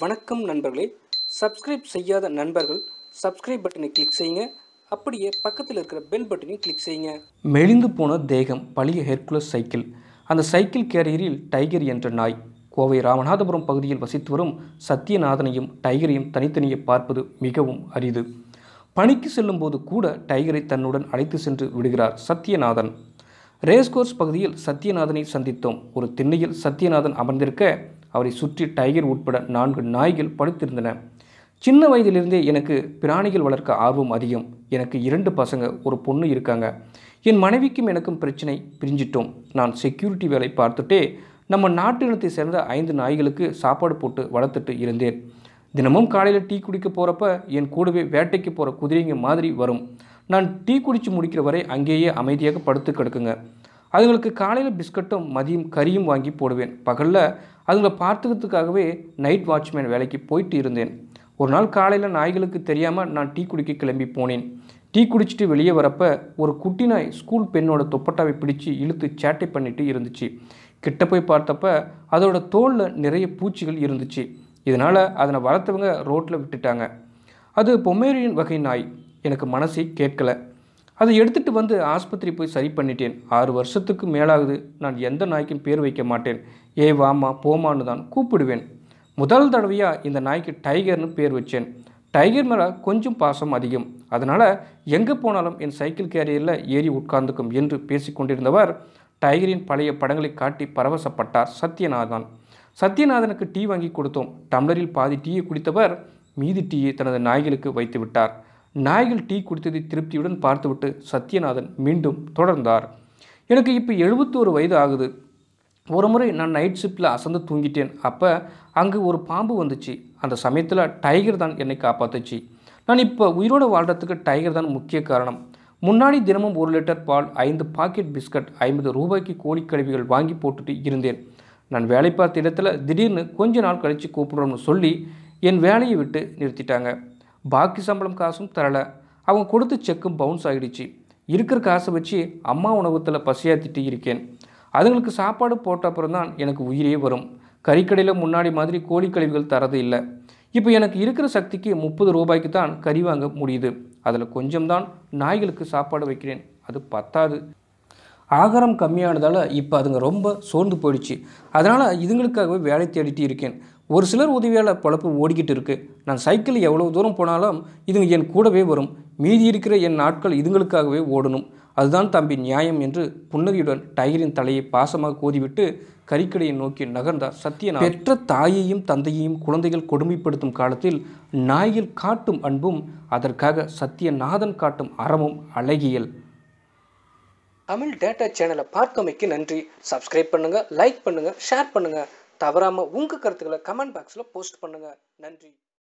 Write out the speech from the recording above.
வணக்கம் நண்பர்களே. சப்ஸ்கிரைப் செய்யாத நண்பர்கள் சப்ஸ்கிரைப் பட்டனை கிளிக் செய்யுங்க. அப்படியே பக்கத்தில் இருக்கிற பெல் பட்டனையும் கிளிக் செய்யுங்க. மெலிந்து போன தேகம் பழைய ஹெர்குலஸ் சைக்கிள் அந்த சைக்கிள் கேரியரில் டைகர் என்ற நாய். கோவை ராமநாதபுரம் பகுதியில் வசித்து வரும் சத்யநாதனையும் டைகரையும் தனித்தனியே பார்ப்பது மிகவும் அரிது. பணிக்கு செல்லும்போது கூட டைகரை தன்னுடன் அழைத்து சென்று விடுகிறார் சத்யநாதன். ரேஸ்கோர்ஸ் பகுதியில் சத்யநாதனை சந்தித்தோம். ஒரு திண்ணையில் சத்யநாதன் அமர்ந்திருக்க அவரை சுற்றி டைகர் உட்பட நான்கு நாய்கள் படுத்திருந்தன. சின்ன வயதிலிருந்தே எனக்கு பிராணிகள் வளர்க்க ஆர்வம் அதிகம். எனக்கு இரண்டு பசங்க ஒரு பொண்ணு இருக்காங்க. என் மனைவிக்கும் எனக்கும் பிரச்சனை பிரிஞ்சிட்டோம். நான் செக்யூரிட்டி வேலை பார்த்துட்டே நம்ம நாட்டினத்தை சேர்ந்த ஐந்து நாய்களுக்கு சாப்பாடு போட்டு வளர்த்துட்டு இருந்தேன். தினமும் காலையில் டீ குடிக்க போகிறப்ப என் கூடவே வேட்டைக்கு போகிற குதிரைங்க மாதிரி வரும். நான் டீ குடித்து முடிக்கிற வரை அங்கேயே அமைதியாக படுத்து கிடக்குங்க. அதுங்களுக்கு காலையில் பிஸ்கட்டும் மதியம் கறியும் வாங்கி போடுவேன். பகலில் அதுங்களை பார்த்துக்கிறதுக்காகவே நைட் வாட்ச்மேன் வேலைக்கு போயிட்டு இருந்தேன். ஒரு நாள் காலையில் நாய்களுக்கு தெரியாமல் நான் டீ குடிக்க கிளம்பி போனேன். டீ குடிச்சிட்டு வெளியே வரப்ப ஒரு குட்டி நாய் ஸ்கூல் பெண்ணோட துப்பட்டாவை பிடிச்சி இழுத்து சேட்டை பண்ணிட்டு இருந்துச்சு. கிட்ட போய் பார்த்தப்ப அதோட தோலில் நிறைய பூச்சிகள் இருந்துச்சு. இதனால் அதனை வளர்த்தவங்க ரோட்டில் விட்டுட்டாங்க. அது பொம்மேரியன் வகை நாய். எனக்கு மனசை கேட்கலை. அதை எடுத்துகிட்டு வந்து ஆஸ்பத்திரி போய் சரி பண்ணிட்டேன். ஆறு வருஷத்துக்கு மேலாகுது. நான் எந்த நாய்க்கும் பேர் வைக்க மாட்டேன். ஏ வாமா போமான்னு தான் கூப்பிடுவேன். முதல் தடவையாக இந்த நாய்க்கு டைகர்னு பேர் வச்சேன். டைகர் மேலே கொஞ்சம் பாசம் அதிகம். அதனால் எங்கே போனாலும் என் சைக்கிள் கேரியரில் ஏறி உட்கார்ந்துக்கும் என்று பேசிக்கொண்டிருந்தவர் டைகரின் பழைய படங்களை காட்டி பரவசப்பட்டார் சத்யநாதன். சத்யநாதனுக்கு டீ வாங்கி கொடுத்தோம். டம்ளரில் பாதி டீயை குடித்தவர் மீதி டீயை தனது நாய்களுக்கு வைத்து விட்டார். நாய்கள் டீ குடித்ததை திருப்தியுடன் பார்த்துவிட்டு சத்யநாதன் மீண்டும் தொடர்ந்தார். எனக்கு இப்போ எழுபத்தோரு வயது ஆகுது. ஒரு முறை நான் நைட் ஷிஃப்ட்டில் அசந்து தூங்கிட்டேன். அப்போ அங்கே ஒரு பாம்பு வந்துச்சு. அந்த சமயத்தில் டைகர் தான் என்னை காப்பாத்துச்சு. நான் இப்போ உயிரோடு வாழ்கிறதுக்கு டைகர் தான் முக்கிய காரணம். முன்னாடி தினமும் ஒரு லிட்டர் பால் ஐந்து பாக்கெட் பிஸ்கட் ஐம்பது ரூபாய்க்கு கோழி கழிவுகள் வாங்கி போட்டுட்டு இருந்தேன். நான் வேலை பார்த்த இடத்துல திடீர்னு கொஞ்ச நாள் கழித்து கூப்பிடுறோம்னு சொல்லி என் வேலையை விட்டு நிறுத்திட்டாங்க. பாக்கி சம்பளம் காசும் தரலை. அவங்க கொடுத்த செக்கும் பவுன்ஸ் ஆகிடுச்சு இருக்கிற காசை வச்சு அம்மா உணவகத்தில் பசியாத்திட்டு இருக்கேன். அதுங்களுக்கு சாப்பாடு போட்ட அப்புறம் தான் எனக்கு உயிரே வரும். கறிக்கடையில் முன்னாடி மாதிரி கோழி கழிவுகள் தரது இல்லை. இப்போ எனக்கு இருக்கிற சக்திக்கு முப்பது ரூபாய்க்கு தான் கறி வாங்க முடியுது. அதில் கொஞ்சம்தான் நாய்களுக்கு சாப்பாடு வைக்கிறேன். அது பத்தாது. ஆகாரம் கம்மியானதால் இப்போ அதுங்க ரொம்ப சோர்ந்து போயிடுச்சு. அதனால் இதுங்களுக்காகவே வேலை தேடிட்டு இருக்கேன். ஒரு சிலர் உதவியால் பொழப்பு ஓடிக்கிட்டு இருக்குது நான் சைக்கிள் எவ்வளோ தூரம் போனாலும் இதுங்க என் கூடவே வரும். மீதி இருக்கிற என் நாட்கள் இதுங்களுக்காகவே ஓடணும். அதுதான் தம்பி நியாயம் என்று புன்னகையுடன் டைகரின் தலையை பாசமாக கோதிவிட்டு கறிக்கடையை நோக்கி நகர்ந்தார் சத்யநாத். பெற்ற தாயையும் தந்தையையும் குழந்தைகள் கொடுமைப்படுத்தும் காலத்தில் நாய்கள் காட்டும் அன்பும் அதற்காக சத்யநாதன் காட்டும் அறமும் அழகியல். தமிழ் டேட்டா சேனலை பார்க்கமைக்கு நன்றி. சப்ஸ்கிரைப் பண்ணுங்கள் லைக் பண்ணுங்கள் ஷேர் பண்ணுங்கள் தவறாமல் உங்கள் கருத்துக்களை கமெண்ட் பாக்ஸில் போஸ்ட் பண்ணுங்கள் நன்றி.